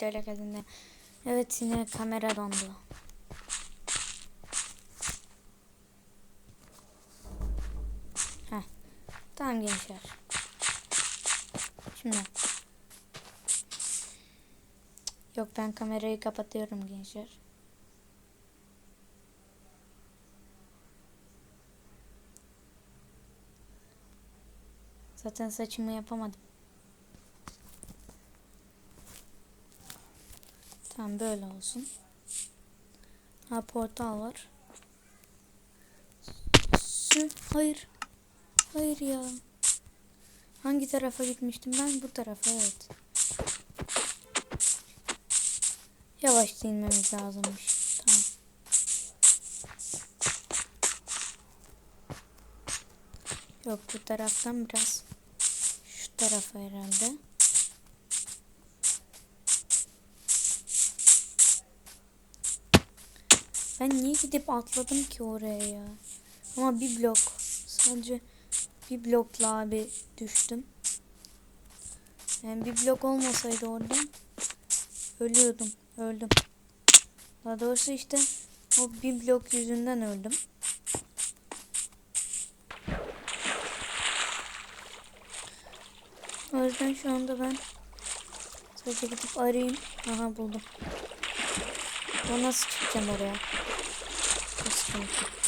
müşteriler geldiğinde. Evet yine kamera dondu. Heh. Tamam gençler. Şimdi. Yok ben kamerayı kapatıyorum gençler. Zaten saçımı yapamadım. Tamam böyle olsun. Ha portal var. Sü hayır. Hayır ya. Hangi tarafa gitmiştim ben? Bu tarafa evet. Yavaş inmemiz lazımmış. Tamam. Yok bu taraftan biraz şu tarafa herhalde. Ben niye gidip atladım ki oraya ya? Ama bir blok. Sadece bir blokla abi düştüm. Yani bir blok olmasaydı orada ölüyordum. Öldüm. Daha doğrusu işte o bir blok yüzünden öldüm. O yüzden şu anda ben sadece gidip arayayım. Aha buldum. Ben nasıl çıkacağım oraya? Sıkıntı.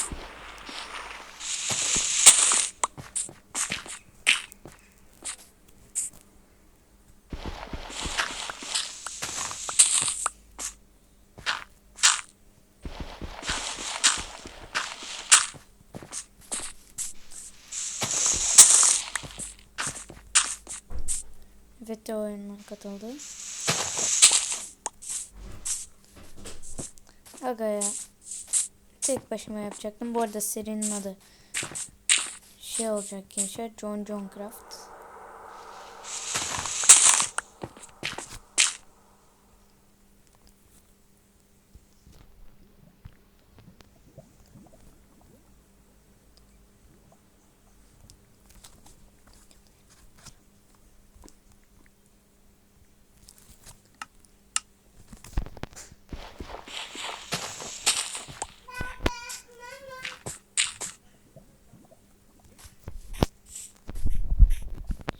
Evet oyununa katıldı. Aga ya. Tek başıma yapacaktım. Bu arada serinin adı şey olacak gençler. John John Craft.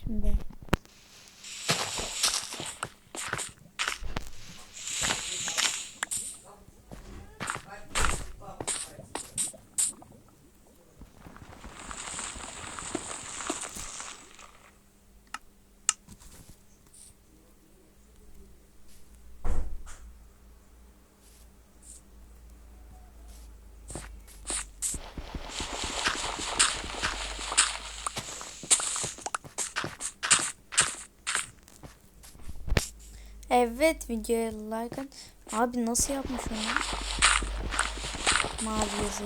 Şimdi Evet videoya like at. Abi nasıl yapmış onu? Mavi yazı.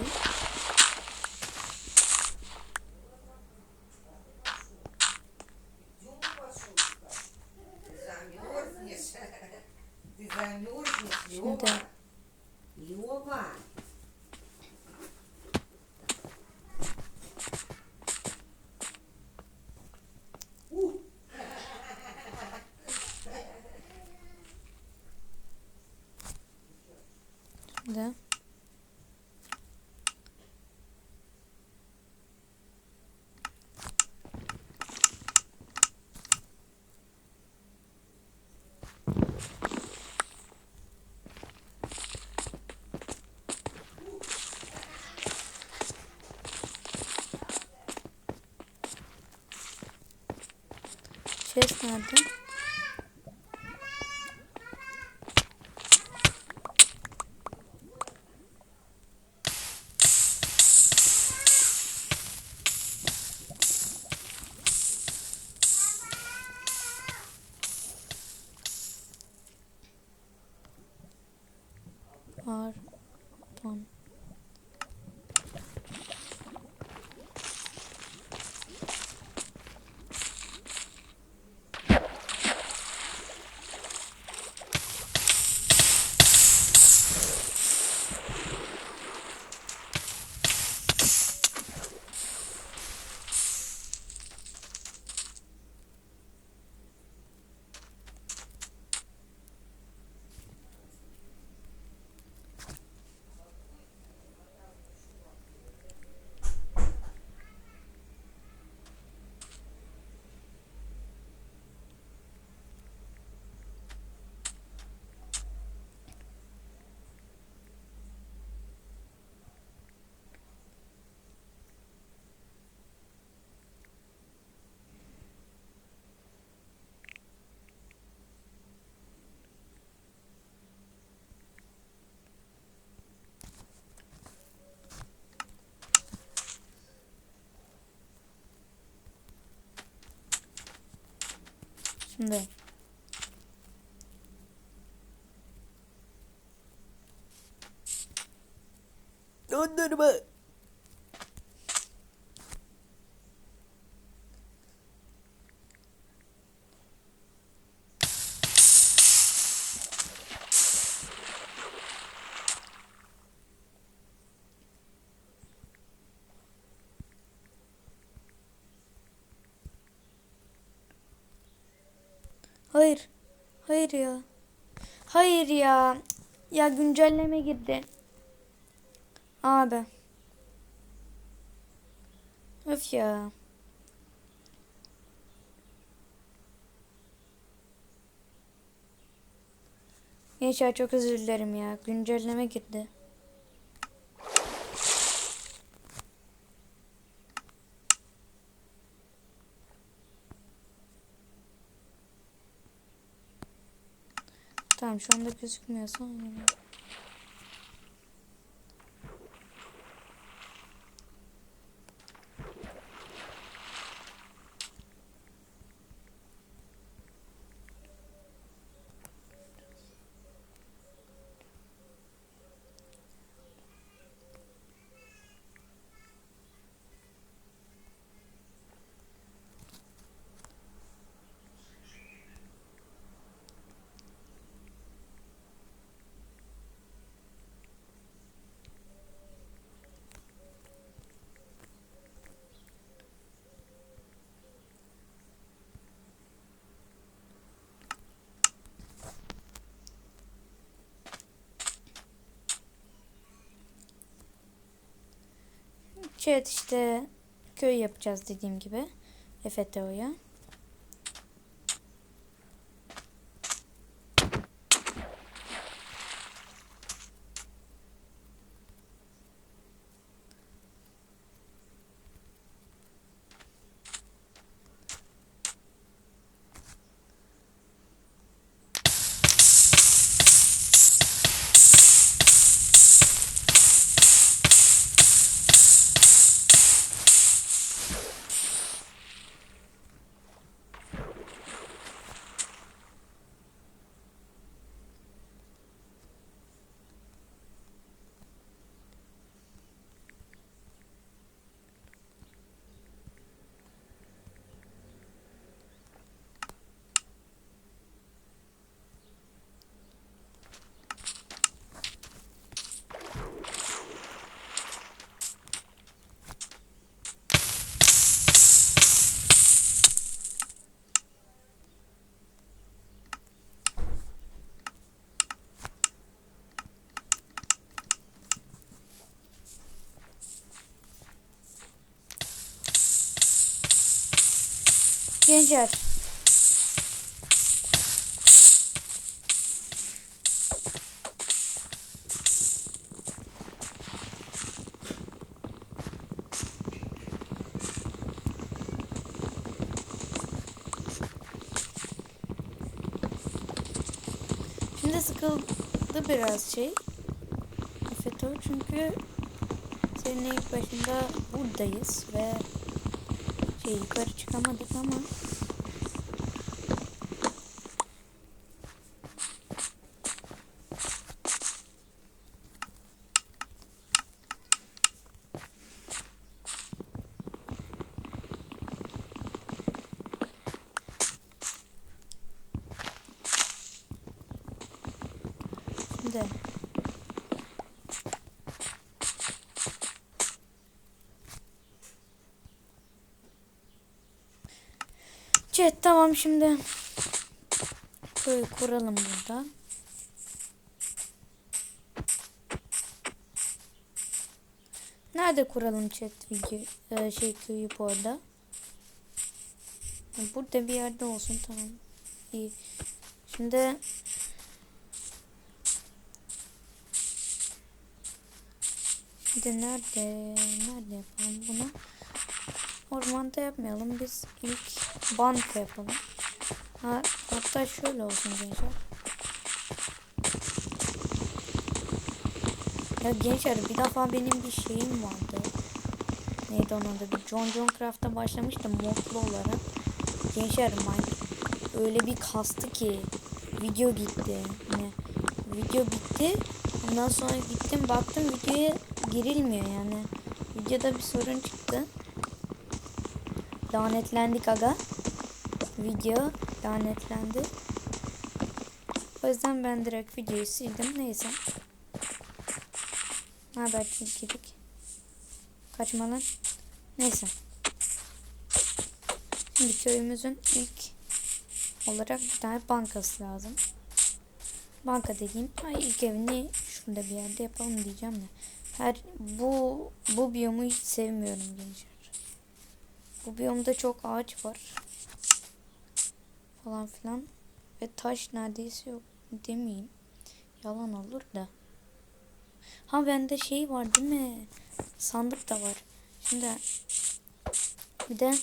Nerede? Şimdi. Dondurma. Hayır. Hayır ya. Hayır ya. Ya güncelleme girdi. Abi. Öf ya. Gençler çok özür dilerim ya. Güncelleme girdi. Tamam şu anda gözükmüyorsa Chat işte köy yapacağız dediğim gibi. FTO'ya. Gençler. Şimdi sıkıldı biraz şey. FETÖ çünkü senin ilk başında buradayız ve şey yukarı çıkamadık ama Şimdi Chat tamam şimdi köy kuralım burada. Nerede kuralım chat video e, şey köyü bu arada? Burada bir yerde olsun tamam. İyi. Şimdi Şimdi nerede? Nerede yapalım bunu? Ormanda yapmayalım. Biz ilk banka yapalım. Ha, hatta şöyle olsun gençler. Ya gençler bir defa benim bir şeyim vardı. Neydi onun adı? Bir John John Craft'a başlamıştım modlu olarak. Gençler Mine öyle bir kastı ki video gitti. Yani video bitti. Ondan sonra gittim baktım videoya girilmiyor yani. Videoda bir sorun çıktı. Lanetlendik aga. Video lanetlendi. O yüzden ben direkt videoyu sildim. Neyse. Ne haber çizgilik? Kaçma lan. Neyse. Şimdi köyümüzün ilk olarak bir tane bankası lazım. Banka dediğim ay ilk evini şurada bir yerde yapalım diyeceğim de. Her bu bu biyomu hiç sevmiyorum gençler. Bu biyomda çok ağaç var. Falan filan. Ve taş neredeyse yok demeyeyim. Yalan olur da. Ha bende şey var değil mi? Sandık da var. Şimdi bir de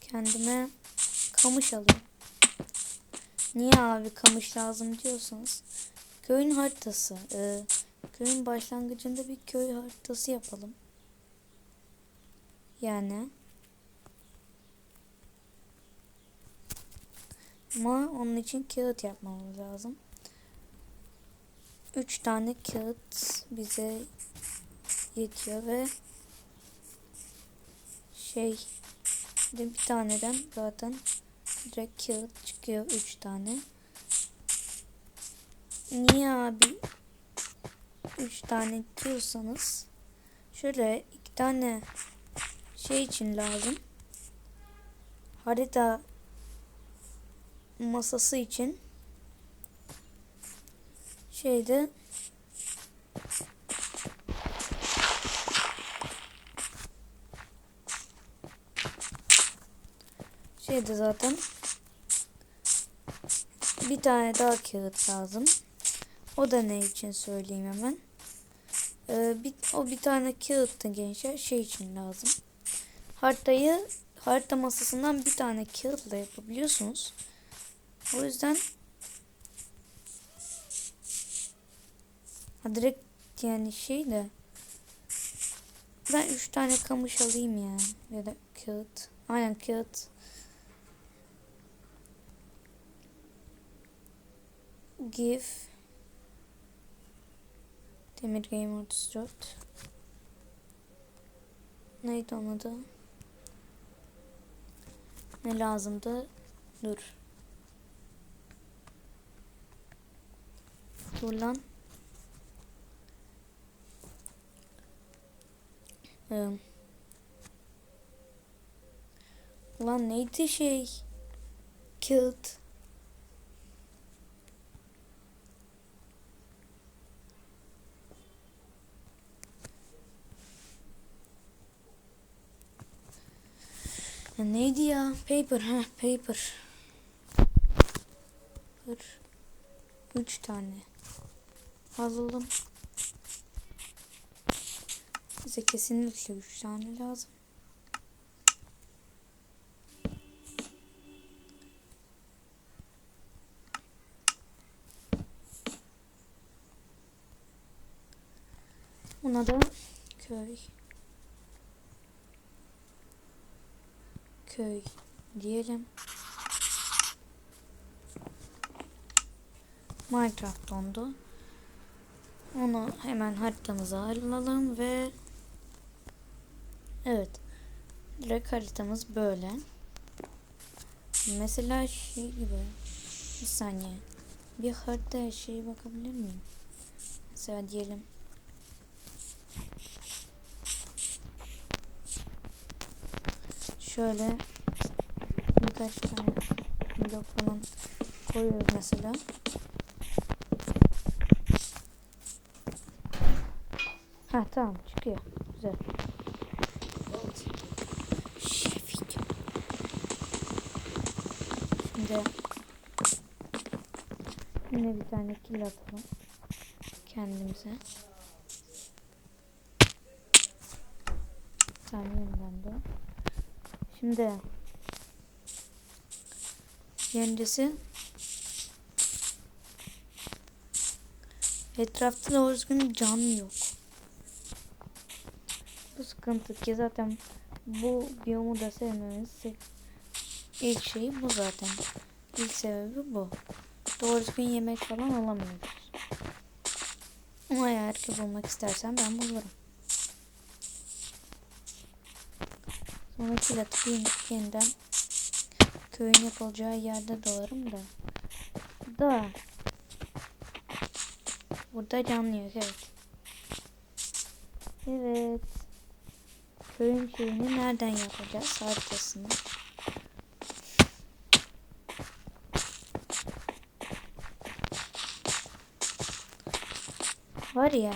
kendime kamış alayım. Niye abi kamış lazım diyorsanız köyün haritası. Ee, köyün başlangıcında bir köy haritası yapalım. Yani ama onun için kağıt yapmamız lazım. Üç tane kağıt bize yetiyor ve şey bir de bir taneden zaten direkt kağıt çıkıyor üç tane. Niye abi üç tane diyorsanız şöyle iki tane şey için lazım. Harita masası için şeyde şeyde zaten bir tane daha kağıt lazım. O da ne için söyleyeyim hemen. Ee, bir, o bir tane kağıt da gençler şey için lazım. Haritayı harita masasından bir tane kağıtla yapabiliyorsunuz. O yüzden ha, direkt yani şey de ben üç tane kamış alayım ya ya da kağıt. Aynen kağıt. Give Demir Game 34 Neydi onun adı? Ne lazımdı? Dur. Dur lan. Ee, Ulan neydi şey? Kağıt. Ya neydi ya? Paper ha. Paper. Üç tane. Alalım. Bize kesinlikle üç tane lazım. Ona da köy. Köy diyelim. Minecraft dondu. Onu hemen haritamıza alalım ve evet direkt haritamız böyle. Mesela şey gibi bir saniye bir harita şeye bakabilir miyim? Mesela diyelim şöyle birkaç tane blok falan koyuyoruz mesela. Ha tamam çıkıyor. Güzel. Şefik. Şimdi yine bir tane kill atalım kendimize. Tamam yeniden de. Şimdi Birincisi etrafta doğru düzgün cam yok. Sıkıntı ki zaten bu biyomu da sevmemiz ilk şey bu zaten. İlk sebebi bu. Doğru düzgün yemek falan alamıyoruz. Ama eğer ki bulmak istersen ben bulurum. Sonraki yatıp yeniden köyün yapılacağı yerde doğarım da. Da. Burada canlı yok evet. Evet. Köyün şeyini nereden yapacağız haritasını? Var ya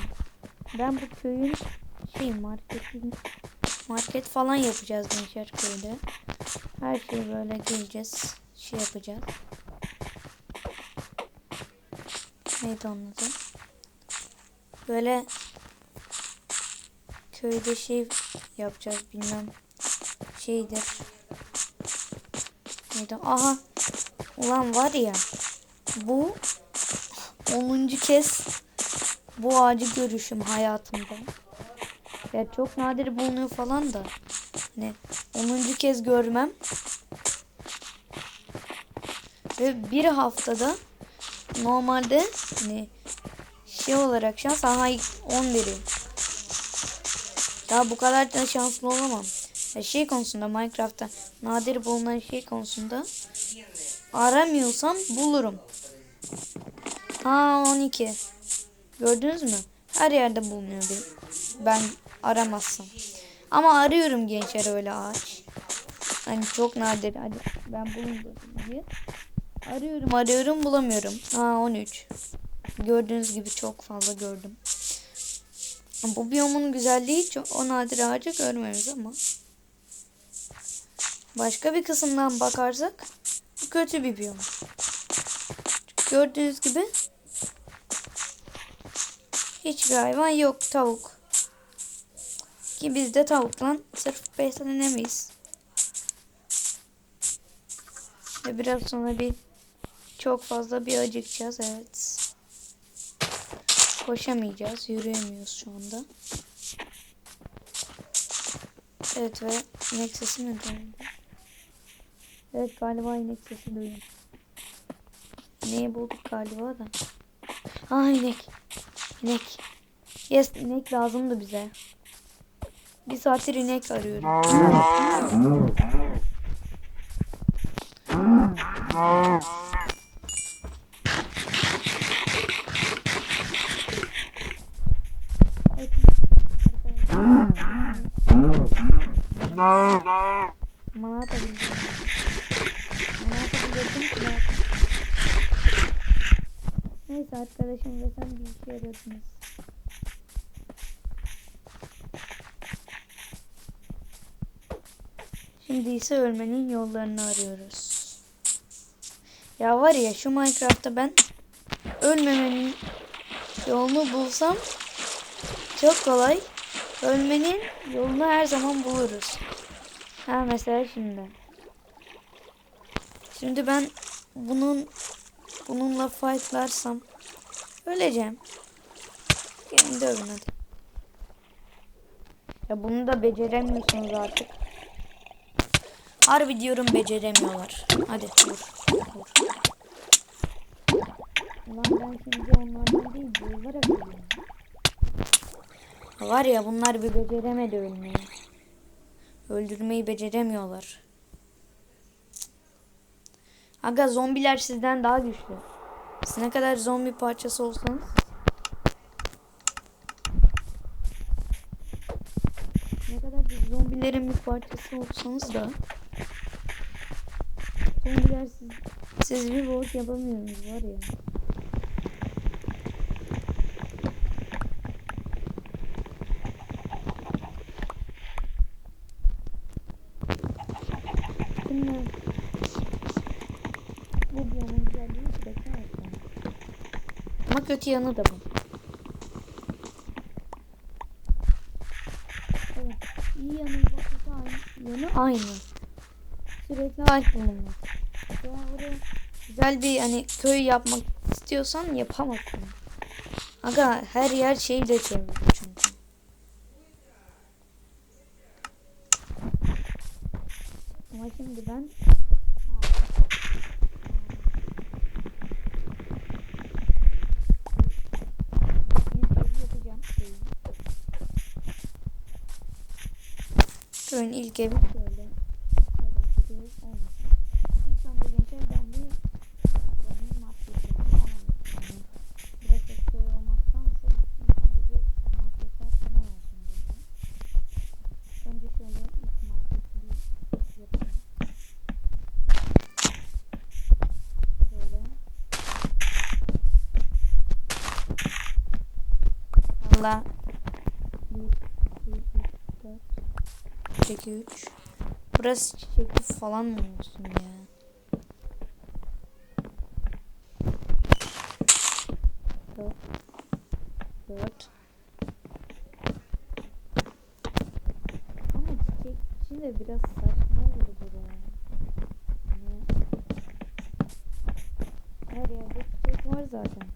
ben bu köyün şey marketin market falan yapacağız gençler köyde. Her şeyi böyle geleceğiz. Şey yapacağız. Neydi onun adı? Böyle köyde şey yapacağız bilmem şeydir. Neydi? Aha. Ulan var ya bu 10. kez bu ağacı görüşüm hayatımda. Ya çok nadir bulunuyor falan da. Hani 10. kez görmem. Ve bir haftada normalde hani şey olarak şans aha 11'i. Daha bu kadar da şanslı olamam. Ya şey konusunda Minecraft'ta nadir bulunan şey konusunda aramıyorsam bulurum. Aa 12. Gördünüz mü? Her yerde bulunuyor bir. Ben aramazsam. Ama arıyorum gençler öyle ağaç. Hani çok nadir. Hadi ben bulundum diye. Arıyorum arıyorum bulamıyorum. Aa 13. Gördüğünüz gibi çok fazla gördüm. Bu biyomun güzelliği çok o nadir ağacı görmemiz ama. Başka bir kısımdan bakarsak bu kötü bir biyom. Gördüğünüz gibi hiçbir hayvan yok tavuk. Ki biz de tavukla sırf beslenemeyiz. Ve biraz sonra bir çok fazla bir acıkacağız evet. Koşamayacağız, yürüyemiyoruz şu anda. Evet ve inek sesi mi duyuldu? Evet galiba inek sesi duyuyorum. İneği bulduk galiba da. Ah inek. İnek. Yes inek lazımdı bize. Bir saattir inek arıyorum. Bana atabildim. Bana atabildim ki ben- Neyse arkadaşım ve sen bir işe yaradınız. Şimdi ise ölmenin yollarını arıyoruz. Ya var ya şu Minecraft'ta ben ölmemenin yolunu bulsam çok kolay. Ölmenin yolunu her zaman buluruz. Ha mesela şimdi. Şimdi ben bunun bununla fightlarsam öleceğim. Gelin dövün hadi. Ya bunu da beceremiyorsunuz artık. Harbi diyorum beceremiyorlar. Hadi vur. Ulan ben şimdi onlardan değil geliyorum. Var ya bunlar bir beceremedi ölmeyi. Öldürmeyi beceremiyorlar. Aga zombiler sizden daha güçlü. Siz ne kadar zombi parçası olsanız ne kadar bir zombilerin bir parçası olsanız da zombiler siz, siz bir bok yapamıyorsunuz var ya. Şimdi bu biyomun güzelliği sürekli arttı. Ama kötü yanı da bu. Evet. İyi yanı bakısı aynı. Yanı aynı. Sürekli ağaç bulunmak. Ya oraya güzel bir hani köy yapmak istiyorsan yapamazsın. Aga her yer şeyle çevrili çünkü. Ama şimdi ben Evi şöyle. Oradan gidiyoruz. Olmuş. İlk önce gençler ben bir buranın marketlerini falan yapacağım. Burası köy olmaktansa ilk önce bir marketler falan olsun burada. Önce şöyle ilk marketi bir yapalım. Şöyle. Valla 1, 2, 3, 4 Çiçeki 3 Burası çiçekli falan mı olsun ya? Dört. Ama çiçek için de biraz saçma olur buraya. Hani her yerde çiçek var zaten.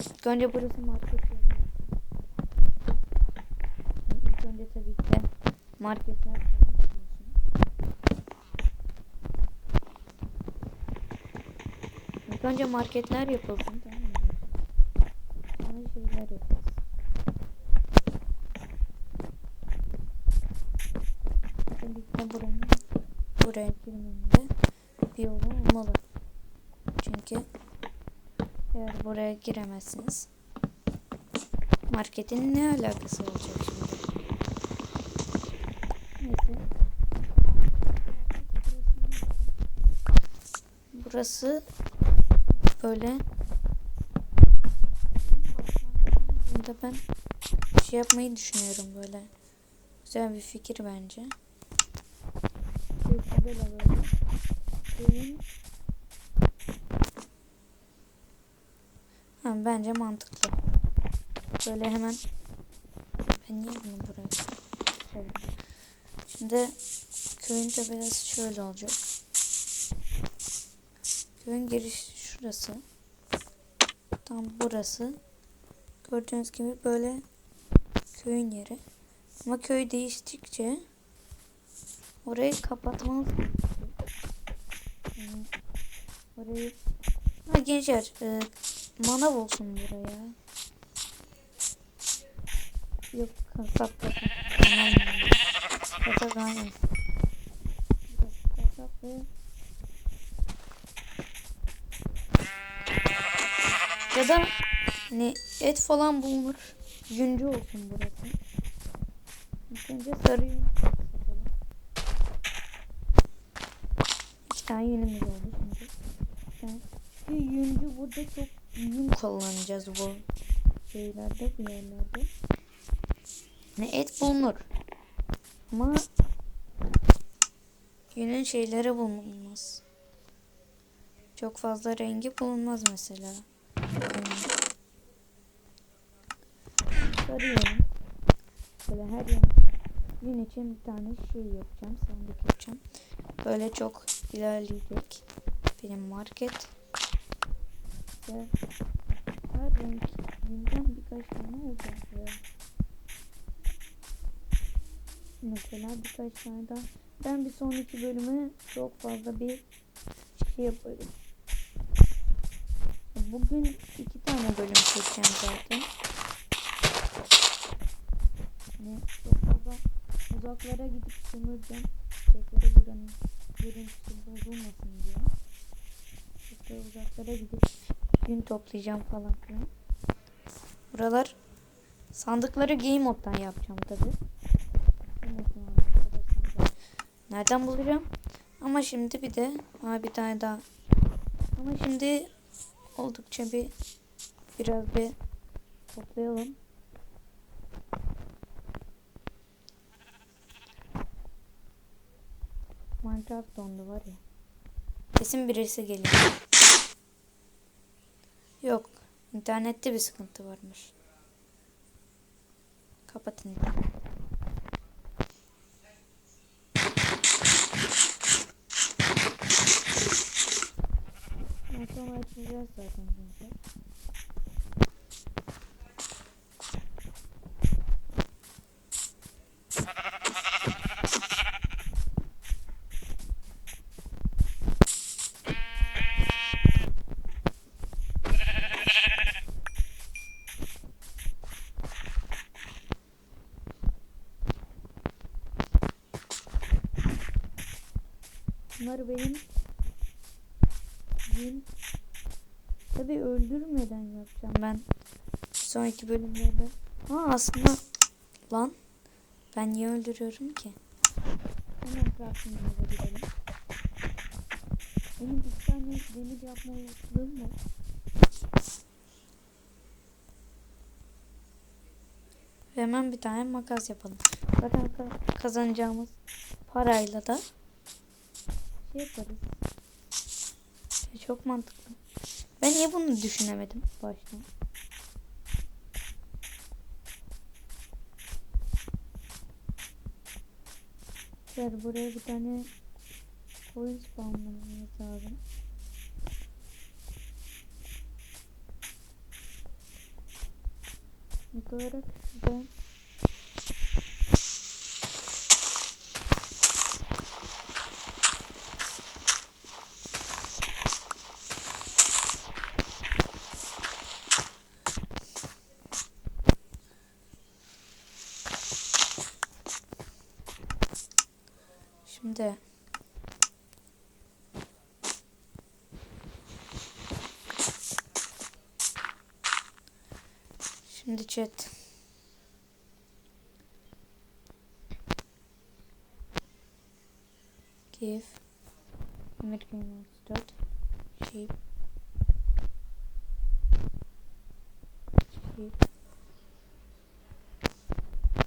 İlk önce burası market yeri. İlk önce tabii ki de marketler falan yapıyorsun. İlk önce marketler mı? Sonra şeyler buranın buraya girmemde bir yolu olmalı. Çünkü eğer buraya giremezsiniz marketin ne alakası olacak şimdi? Neyse. Burası böyle Burada ben şey yapmayı düşünüyorum böyle. Güzel bir fikir bence. Böyle Ha, bence mantıklı. Böyle hemen ben niye bunu buraya? Şimdi köyün tepesi şöyle olacak. Köyün giriş şurası. Tam burası. Gördüğünüz gibi böyle köyün yeri. Ama köy değiştikçe orayı kapatmamız. Yani orayı ha, gençler e, manav olsun buraya. Yok kasap kasap. Kasap aynen. Kasap ve ya da ne et falan bulunur. Yüncü olsun burası. İlk önce sarı. İki tane yünümüz oldu şimdi. Yani şu yüncü burada çok yün kullanacağız bu şeylerde bu yerlerde. Ne et bulunur. Ama yünün şeyleri bulunmaz. Çok fazla rengi bulunmaz mesela. Sarı yün. Böyle her yön yün için bir tane şey yapacağım. Sandık yapacağım. Böyle çok ilerleyecek. Benim market. Ve her renk yünden birkaç tane olacak. Mesela birkaç tane daha. Ben bir sonraki bölüme çok fazla bir şey yaparım. Bugün iki tane bölüm çekeceğim zaten. Ne çok fazla uzaklara gidip sömüreceğim. Çiçekleri buranın görüntüsü bozulmasın diye. Çok uzaklara gidip gün toplayacağım falan filan. Buralar sandıkları game moddan yapacağım tabi. Nereden bulacağım? Ama şimdi bir de ha bir tane daha. Ama şimdi oldukça bir biraz bir toplayalım. Minecraft dondu var ya. Kesin birisi geliyor. Yok. internette bir sıkıntı varmış. Kapatın. Başlayacağız zaten şimdi. Bunlar benim yeni Tabi öldürmeden yapacağım ben sonraki bölümlerde. Ha aslında lan ben niye öldürüyorum ki? Hemen crafting'imize gidelim. Benim bir tane demir yapma olasılığım var. Hemen bir tane makas yapalım. Zaten ka- kazanacağımız parayla da şey yaparız. Şey çok mantıklı. Ben niye bunu düşünemedim baştan? Gel buraya bir tane koyun spawnlamamız lazım. İlk olarak Şimdi Şimdi chat Give American dot sheep sheep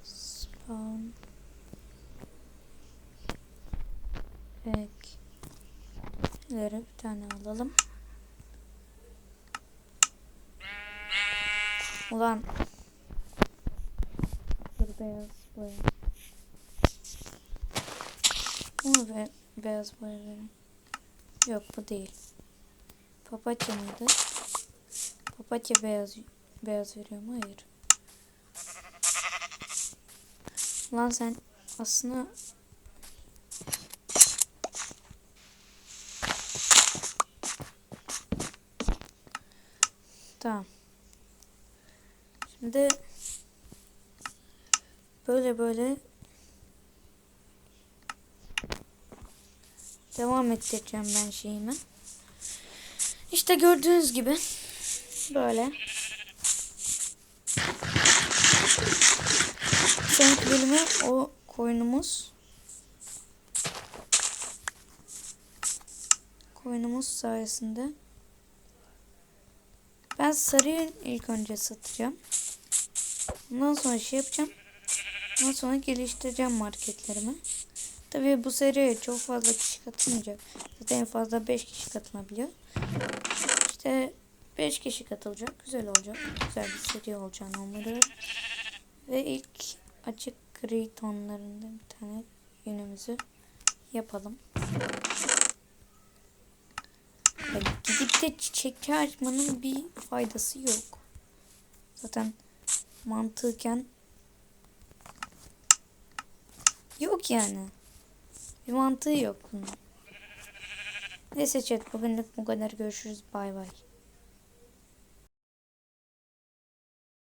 spawn Ek. Leri bir tane alalım. Ulan. Beyaz boya. Bunu be beyaz boya verin. Yok bu değil. Papatya mıydı? Papatya beyaz beyaz veriyor mu? Hayır. Lan sen aslında Tamam. Şimdi böyle böyle devam ettireceğim ben şeyimi. İşte gördüğünüz gibi böyle. Sonraki bölümü o koyunumuz koyunumuz sayesinde ben sarıyı ilk önce satacağım. Ondan sonra şey yapacağım. Ondan sonra geliştireceğim marketlerimi. Tabii bu seriye çok fazla kişi katılmayacak. Zaten en fazla 5 kişi katılabiliyor. İşte 5 kişi katılacak. Güzel olacak. Güzel bir seri olacağını umuyorum. Ve ilk açık gri tonlarında bir tane yünümüzü yapalım. Ya gidip de çiçekçi açmanın bir faydası yok. Zaten mantıken yok yani. Bir mantığı yok bunun. Neyse chat bugünlük bu kadar görüşürüz. Bay bay.